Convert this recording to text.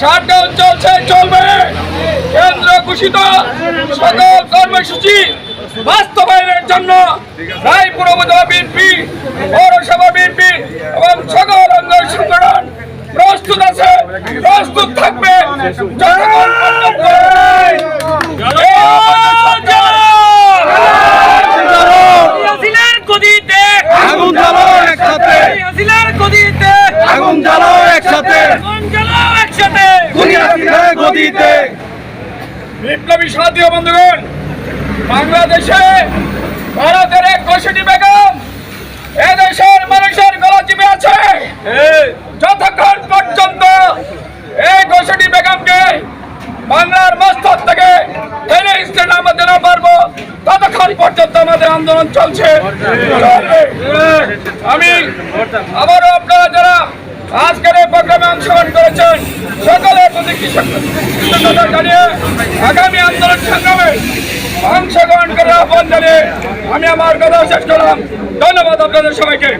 Shutdown চলছে চলবে। কেন্দ্র ঘোষিত। সকল কর্মসূচি বাস্তবায়নের জন্য রায়পুর উপজেলা বিএনপি পৌরসভা বিএনপি এবং সকল অঙ্গ সংগঠন প্রস্তুত আছে প্রস্তুত থাকবে। জনগণ আগুন জ্বালাও একসাথে। আগুন জ্বালাও একসাথে কোন জ্বালাও একসাথে গদিতে গদিতে বিপ্লবী সাথী বন্ধুগণ, বাংলাদেশে ভারতের এক কষটি বেগম এদেশের মানুষের গলা চিপে আছে যতক্ষণ পর্যন্ত এই কষটি বেগমকে বাংলার মস্তক থেকে ফেলে স্টেন আমাদের না পারব, ততক্ষণ পর্যন্ত আমাদের আন্দোলন চলছে। আমি আবারও আপনারা যারা আজকের এই প্রোগ্রামে অংশগ্রহণ করেছেন, সকলের প্রতি কৃষক- আগামী আন্দোলন সংগ্রামে অংশগ্রহণ করার আহ্বান জানিয়ে আমি আমার কথা শেষ করলাম। ধন্যবাদ আপনাদের সবাইকে।